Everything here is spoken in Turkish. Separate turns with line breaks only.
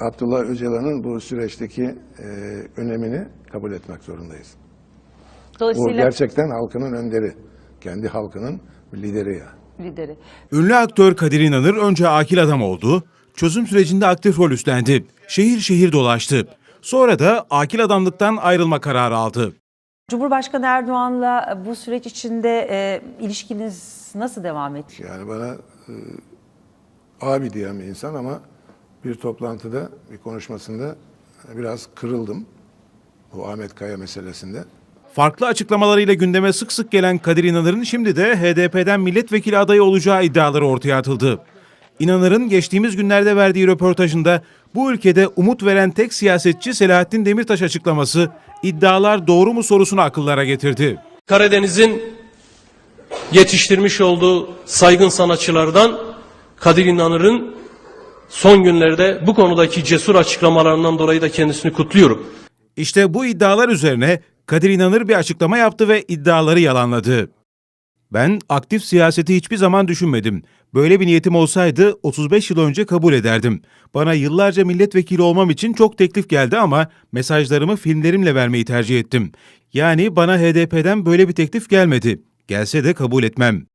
Abdullah Öcalan'ın bu süreçteki e, önemini kabul etmek zorundayız. O
Dolayısıyla
gerçekten halkının önderi. Kendi halkının lideri ya.
lideri.
Ünlü aktör Kadir İnanır önce akil adam oldu, çözüm sürecinde aktif rol üstlendi. Şehir şehir dolaştı. Sonra da akil adamlıktan ayrılma kararı aldı.
Cumhurbaşkanı Erdoğan'la bu süreç içinde e, ilişkiniz nasıl devam etti?
Yani bana e, abi diyen bir insan ama bir toplantıda, bir konuşmasında biraz kırıldım. Bu Ahmet Kaya meselesinde.
Farklı açıklamalarıyla gündeme sık sık gelen Kadir İnanır'ın şimdi de HDP'den milletvekili adayı olacağı iddiaları ortaya atıldı. İnanır'ın geçtiğimiz günlerde verdiği röportajında bu ülkede umut veren tek siyasetçi Selahattin Demirtaş açıklaması iddialar doğru mu sorusunu akıllara getirdi.
Karadeniz'in yetiştirmiş olduğu saygın sanatçılardan Kadir İnanır'ın son günlerde bu konudaki cesur açıklamalarından dolayı da kendisini kutluyorum.
İşte bu iddialar üzerine Kadir İnanır bir açıklama yaptı ve iddiaları yalanladı. Ben aktif siyaseti hiçbir zaman düşünmedim. Böyle bir niyetim olsaydı 35 yıl önce kabul ederdim. Bana yıllarca milletvekili olmam için çok teklif geldi ama mesajlarımı filmlerimle vermeyi tercih ettim. Yani bana HDP'den böyle bir teklif gelmedi. Gelse de kabul etmem.